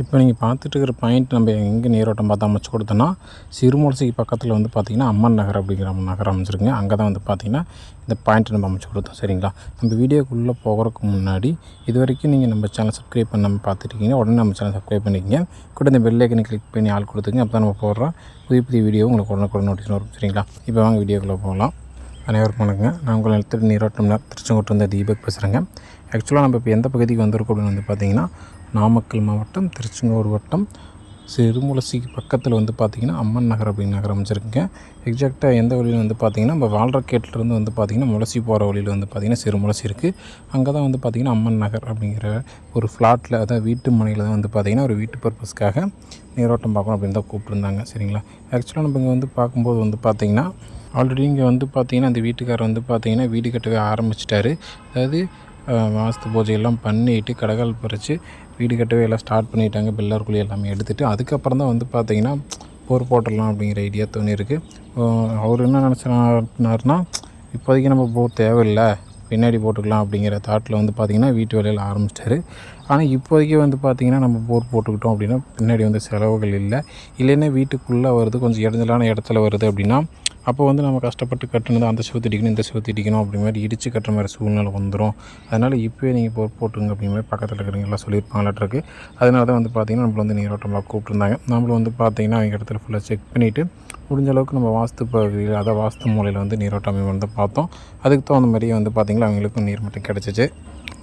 இப்போ நீங்கள் பார்த்துட்டு இருக்கிற பாயிண்ட் நம்ம எங்கே நீரோட்டம் பார்த்து அமைச்சு கொடுத்தோன்னா சிறுமூலசிக்கு பக்கத்தில் வந்து பார்த்திங்கன்னா அம்மன் நகர் அப்படிங்கிற நகரம் அமைச்சிருக்குங்க அங்கே தான் வந்து பார்த்திங்கன்னா இந்த பாயிண்ட் நம்ம அமைச்சு கொடுத்தோம். சரிங்களா? நம்ம வீடியோக்குள்ளே போகிறதுக்கு முன்னாடி இது வரைக்கும் நீங்கள் நம்ம சேனல் சப்ஸ்கிரைப் பண்ணாமல் பார்த்துருக்கீங்க உடனே நம்ம சேனல் சப்ஸ்கிரைப் பண்ணிக்கிங்க. கூட இந்த பெல்லைக்கனை கிளிக் பண்ணி ஆள் கொடுத்துங்க அப்போ தான் நம்ம போடுற புதிய புதிய வீடியோ உங்களுக்கு உடனே நோட்டீஸ் வரும். சரிங்களா? இப்போ வாங்க வீடியோக்குள்ளே போகலாம். அனைவருக்கும் வணக்கங்க. நான் உங்கள் நிலத்தடி நீரோட்டம் திருச்செங்கோட்டு இருந்த தீபக் பேசுகிறேங்க ஆக்சுவலாக நம்ம இப்போ எந்த பகுதிக்கு வந்திருக்கோம் அப்படின்னு வந்து பார்த்திங்கன்னா நாமக்கல் மாவட்டம் திருச்செங்கோடு வட்டம் சிறுமுலசிக்கு பக்கத்தில் வந்து பார்த்திங்கன்னா அம்மன் நகர் அப்படின்னு நகரம் அமைச்சிருக்குங்க எக்ஸாக்டாக எந்த வழியில் வந்து பார்த்திங்கன்னா நம்ம வால்ரக்கேட்லேருந்து வந்து பார்த்திங்கன்னா முலசி போகிற வழியில் வந்து பார்த்திங்கன்னா சிறுமுலசி இருக்குது அங்கே தான் வந்து பார்த்திங்கன்னா அம்மன் நகர் அப்படிங்கிற ஒரு ஃப்ளாட்டில் அதாவது வீட்டு மனையில் தான் வந்து பார்த்திங்கன்னா ஒரு வீட்டு பர்பஸ்க்காக நீரோட்டம் பார்க்கணும் அப்படின்னு தான் கூப்பிட்ருந்தாங்க சரிங்களா ஆக்சுவலாக நம்ம இங்கே வந்து பார்க்கும்போது வந்து பார்த்திங்கன்னா ஆல்ரெடி இங்கே வந்து பார்த்திங்கன்னா அந்த வீட்டுக்காரர் வந்து பார்த்திங்கன்னா வீடு கட்டவே ஆரம்பிச்சிட்டாரு அதாவது வாஸ்து பூஜை எல்லாம் பண்ணிட்டு கடகால் பறித்து வீடு கட்டவே எல்லாம் ஸ்டார்ட் பண்ணிட்டாங்க. பில்லர் எல்லாமே எடுத்துகிட்டு அதுக்கப்புறம் தான் வந்து பார்த்திங்கன்னா போர் போட்டுடலாம் அப்படிங்கிற ஐடியா தோணியிருக்கு. அவர் என்ன நினச்சினார்னா இப்போதைக்கு நம்ம போர் தேவையில்லை. பின்னாடி போட்டுக்கலாம் அப்படிங்கிற தாட்டில் வந்து பார்த்திங்கன்னா வீட்டு வேலையில் ஆரம்பிச்சிட்டாரு ஆனால் இப்போதைக்கு வந்து பார்த்திங்கன்னா நம்ம போர் போட்டுக்கிட்டோம் அப்படின்னா பின்னாடி வந்து செலவுகள் இல்லை. இல்லைன்னா வீட்டுக்குள்ளே வருது கொஞ்சம் இடைஞ்சலான இடத்துல வருது அப்படின்னா அப்போ வந்து நம்ம கஷ்டப்பட்டு கட்டுனது அந்த செவத்து இடிக்கணும் இந்த செவத்து இடிக்கணும் அப்படி மாதிரி இடித்து கட்டுற மாதிரி சூழ்நிலை வந்துடும் அதனால் இப்போயே நீங்கள் போர் போட்டுங்க அப்படிங்கிற மாதிரி பக்கத்தில் இருக்கிறவங்களாம் சொல்லியிருப்பாங்களாட்டிருக்கு அதனால தான் வந்து பார்த்திங்கன்னா நம்மள வந்து நீரோட்டமாக கூப்பிட்டுருந்தாங்க. நம்மளும் வந்து பார்த்திங்கன்னா அவங்க இடத்துல ஃபுல்லாக செக் பண்ணிவிட்டு முடிஞ்ச அளவுக்கு நம்ம வாஸ்து பகுதியில் அதை வாஸ்து மூலையில் வந்து நீரோட்டம் வந்து பார்த்தோம். அதுக்கு தகுந்த மாதிரியே வந்து பார்த்திங்கன்னா அவங்களுக்கும் நீர் மட்டும் கிடச்சிச்சு.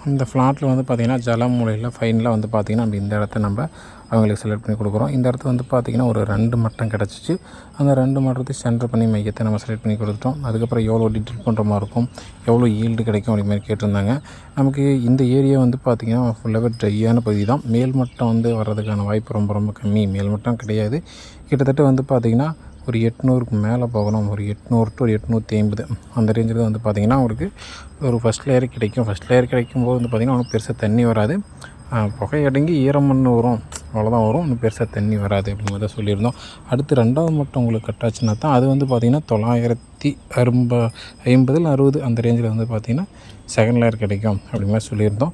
இந்த ஃப்ளாட்டில் வந்து பார்த்திங்கன்னா ஜல மூலையில் ஃபைனலாக வந்து பார்த்திங்கன்னா நம்ம இந்த இடத்த நம்ம அவங்களுக்கு செலக்ட் பண்ணி கொடுக்குறோம். இந்த இடத்துல வந்து பார்த்திங்கன்னா ஒரு ரெண்டு மட்டம் கிடச்சிச்சு. அந்த ரெண்டு மட்டத்தையும் சென்டர் பண்ணி மையத்தை நம்ம செலக்ட் பண்ணி கொடுத்துட்டோம். அதுக்கப்புறம் எவ்வளோ டிட்டெயில் பண்ணுற மாதிரி இருக்கும் எவ்வளோ ஈல்டு கிடைக்கும் அப்படி மாதிரி கேட்டிருந்தாங்க. நமக்கு இந்த ஏரியா வந்து பார்த்திங்கன்னா ஃபுல்லாகவே ட்ரையான பகுதி தான். மேல்மட்டம் வந்து வர்றதுக்கான வாய்ப்பு ரொம்ப ரொம்ப கம்மி. மேல்மட்டம் கிடையாது. கிட்டத்தட்ட வந்து பார்த்திங்கன்னா ஒரு எட்நூறுக்கு மேலே போகணும். ஒரு எட்நூறு டு ஒரு எட்நூற்றி ஐம்பது. அந்த ரேஞ்சில் வந்து பார்த்திங்கன்னா உங்களுக்கு ஒரு ஃபஸ்ட் லேயர் கிடைக்கும். ஃபஸ்ட் லேயர் கிடைக்கும் போது வந்து பார்த்திங்கன்னா ஒன்றும் பெருசாக தண்ணி வராது. புகையடங்கி புகை அடங்கி ஈரமண்ணு வரும். அவ்வளோதான் வரும். ஒன்றும் பெருசாக தண்ணி வராது அப்படிங்கிறத சொல்லியிருந்தோம். அடுத்து ரெண்டாவது மட்டும் உங்களுக்கு கட்டாச்சுன்னா தான் அது வந்து பார்த்திங்கன்னா தொள்ளாயிரத்தி அரும்ப ஐம்பதில் அறுபது அந்த ரேஞ்சில் வந்து பார்த்திங்கன்னா செகண்ட் லேயர் கிடைக்கும் அப்படிங்கிற சொல்லியிருந்தோம்.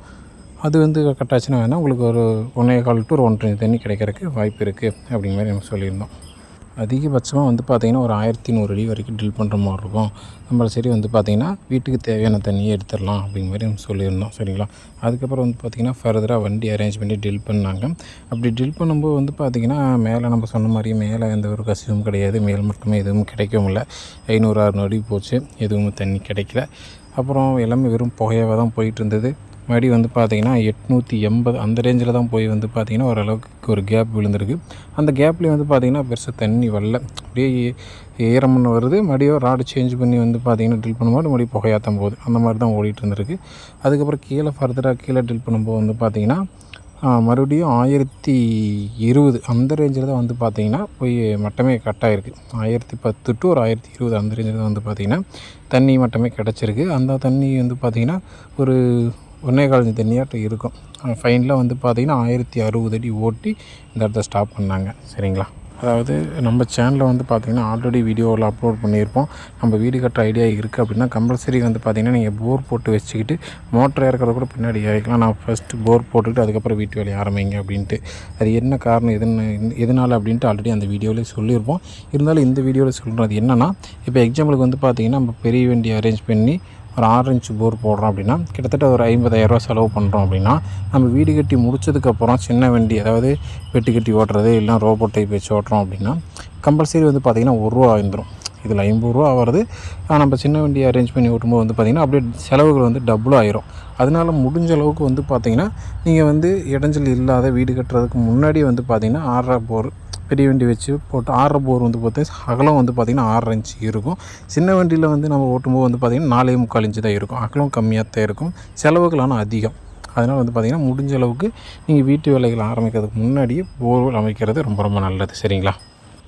அது வந்து கட்டாச்சுன்னா வேணால் உங்களுக்கு ஒரு ஒன்றே கால் டு ஒரு ஒன்றரை தண்ணி கிடைக்கிறதுக்கு வாய்ப்பு இருக்குது அப்படிங்கிற மாதிரி நம்ம சொல்லியிருந்தோம். அதிகபட்சமாக வந்து பார்த்திங்கன்னா ஒரு ஆயிரத்தி நூறு அடி வரைக்கும் ட்ரில் பண்ணுற மாதிரி இருக்கும். நம்மள சரி வந்து பார்த்திங்கன்னா வீட்டுக்கு தேவையான தண்ணியை எடுத்துடலாம் அப்படிங்கிற மாதிரி நம்ம சொல்லியிருந்தோம் சரிங்களா? அதுக்கப்புறம் வந்து பார்த்திங்கன்னா ஃபர்தராக வண்டி அரேஞ்ச் பண்ணி ட்ரில் பண்ணாங்க. அப்படி ட்ரில் பண்ணும்போது வந்து பார்த்திங்கன்னா மேலே நம்ம சொன்ன மாதிரி மேலே எந்த ஒரு கசிவும் கிடையாது. மேல் மட்டுமே எதுவும் கிடைக்கவும் இல்லை. ஐநூறு அறுநூறு அடி போச்சு. எதுவும் தண்ணி கிடைக்கல. அப்புறம் எல்லாமே வெறும் புகையாக தான் போயிட்டு இருந்தது. மறுபடி வந்து பார்த்திங்கன்னா எட்நூற்றி எண்பது அந்த ரேஞ்சில் தான் போய் வந்து பார்த்திங்கன்னா ஓரளவுக்கு ஒரு கேப் விழுந்திருக்கு. அந்த கேப்லேயும் வந்து பார்த்திங்கன்னா பெருசாக தண்ணி வரல. அப்படியே ஈரமண்ணு வருது. மறுபடியும் ராடு சேஞ்ச் பண்ணி வந்து பார்த்திங்கன்னா ட்ரில் பண்ணும்போது மறுபடியும் புகையாத்தம் போகுது. அந்த மாதிரி தான் ஓடிட்டு இருந்திருக்கு. அதுக்கப்புறம் கீழே ஃபர்தராக கீழே ட்ரில் பண்ணும்போது வந்து பார்த்திங்கன்னா மறுபடியும் ஆயிரத்தி இருபது அந்த ரேஞ்சில் தான் வந்து பார்த்திங்கன்னா போய் மட்டமே கட் ஆகிருக்கு ஆயிரத்தி பத்து டு ஒரு ஆயிரத்தி இருபது அந்த ரேஞ்சில் தான் வந்து பார்த்திங்கன்னா தண்ணி மட்டமே கிடச்சிருக்கு. அந்த தண்ணி வந்து பார்த்திங்கன்னா ஒரு ஒன்றே கால் தண்ணியாட்டம் இருக்கும். ஃபைனலாக வந்து பார்த்திங்கன்னா ஆயிரத்தி அறுபது அடி ஓட்டி இந்த இடத்த ஸ்டாப் பண்ணாங்க. சரிங்களா? அதாவது நம்ம சேனலில் வந்து பார்த்திங்கன்னா ஆல்ரெடி வீடியோவில் அப்லோட் பண்ணியிருப்போம். நம்ம வீடு கட்டுற ஐடியா இருக்குது அப்படின்னா கம்பல்சரி வந்து பார்த்திங்கன்னா நீங்கள் போர் போட்டு வச்சுக்கிட்டு மோட்டர் இறக்கிறத கூட பின்னாடி இறக்கலாம் நான் ஃபஸ்ட்டு போர் போட்டுக்கிட்டு அதுக்கப்புறம் வீட்டு வேலையை ஆரம்பிங்க அப்படின்ட்டு. அது என்ன காரணம் எதுன்னு எதனால் அப்படின்ட்டு ஆல்ரெடி அந்த வீடியோவிலே சொல்லியிருப்போம். இருந்தாலும் இந்த வீடியோவில் சொல்கிறோம் அது என்னென்னா இப்போ எக்ஸாம்பிளுக்கு வந்து பார்த்திங்கன்னா நம்ம பெரிய வண்டி அரேஞ்ச் பண்ணி ஒரு ஆறு இன்ச் போர் போடுறோம் அப்படின்னா கிட்டத்தட்ட ஒரு ஐம்பதாயிரரூவா செலவு பண்ணுறோம் அப்படின்னா நம்ம வீடு கட்டி முடிச்சதுக்கப்புறம் சின்ன வண்டி அதாவது வெட்டி கட்டி ஓட்டுறது இல்லைனா ரோபோட் டைப் வச்சு ஓட்டுறோம் அப்படின்னா கம்பல்சரி வந்து பார்த்திங்கன்னா ஒரு ரூபா வந்துடும் இதில் ஐம்பது ரூபா வருது. நம்ம சின்ன வண்டி அரேஞ்ச் பண்ணி ஓட்டும்போது வந்து பார்த்திங்கன்னா அப்படியே செலவுகள் வந்து டபுள் ஆயிரும். அதனால முடிஞ்ச அளவுக்கு வந்து பார்த்திங்கன்னா நீங்கள் வந்து இடைஞ்சல் இல்லாத வீடு கட்டுறதுக்கு முன்னாடி வந்து பார்த்திங்கன்னா ஆறரை போர் பெரிய வண்டி வச்சு போட்டு ஆறரை போர் வந்து பார்த்தா அகலம் வந்து பார்த்திங்கன்னா ஆறரை இன்ச்சு இருக்கும். சின்ன வண்டியில் வந்து நம்ம ஓட்டும்போது வந்து பார்த்திங்கன்னா நாலே முக்கால் இன்ச்சு தான் இருக்கும். அகலம் கம்மியாக தான் இருக்கும். செலவுகள் ஆனால் அதிகம். அதனால் வந்து பார்த்திங்கன்னா முடிஞ்ச அளவுக்கு நீங்கள் வீட்டு வேலைகள் ஆரம்பிக்கிறதுக்கு முன்னாடியே போர்வெல் அமைக்கிறது ரொம்ப ரொம்ப நல்லது. சரிங்களா?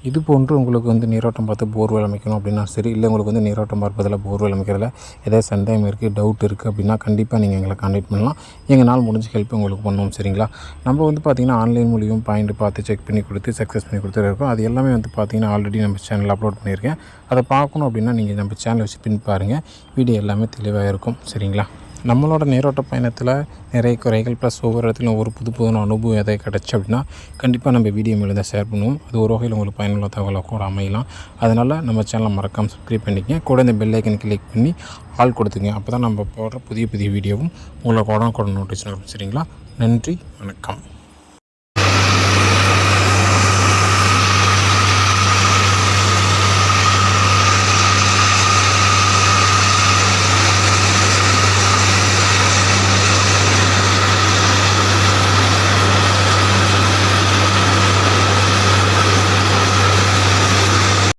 இது போன்று உங்களுக்கு வந்து நீரோட்டம் பார்த்து போர்வெல் அமைக்கணும் அப்படின்னா சரி இல்லை உங்களுக்கு வந்து நீரோட்டம் பார்ப்பதில் போர்வெல் அமைக்கிறதுல ஏதாவது சந்தேகம் இருக்குது டவுட் இருக்குது அப்படின்னா கண்டிப்பாக நீங்கள் எங்களை கான்டாக்ட் பண்ணலாம். எங்களால் முடிஞ்ச ஹெல்ப் உங்களுக்கு பண்ணுவோம் சரிங்களா? நம்ம வந்து பார்த்திங்கன்னா ஆன்லைன் மூலியம் பாயிண்ட் பார்த்து செக் பண்ணி கொடுத்து சக்ஸஸ் பண்ணி கொடுத்துருக்கோம் அது எல்லாமே வந்து பார்த்திங்கன்னா ஆல்ரெடி நம்ம சேனலில் அப்லோட் பண்ணியிருக்கேன். அதை பார்க்கணும் அப்படின்னா நீங்கள் நம்ம சேனலை வச்சு பின் பாருங்கள் வீடியோ எல்லாமே தெளிவாக இருக்கும் சரிங்களா? நம்மளோட நீரோட்ட பயணத்தில் நிறைய குறைகள் ப்ளஸ் ஒவ்வொரு இடத்துலையும் ஒரு புது புது அனுபவம் எதாவது கிடச்சி அப்படின்னா கண்டிப்பாக நம்ம வீடியோ மேலே தான் ஷேர் பண்ணுவோம். அது ஒரு வகையில் உங்களுக்கு பயனுள்ள தகவலாக கூட அமையலாம். அதனால் நம்ம சேனலை மறக்காமல் சப்ஸ்கிரைப் பண்ணிக்கங்க. கூட இந்த பெல் ஐக்கன் கிளிக் பண்ணி ஆள் கொடுத்துங்க அப்போ தான் நம்ம போடுற புதிய புதிய வீடியோவும் உங்களுக்கு கூட நோட்டீஸ் வரும். சரிங்களா? நன்றி வணக்கம்.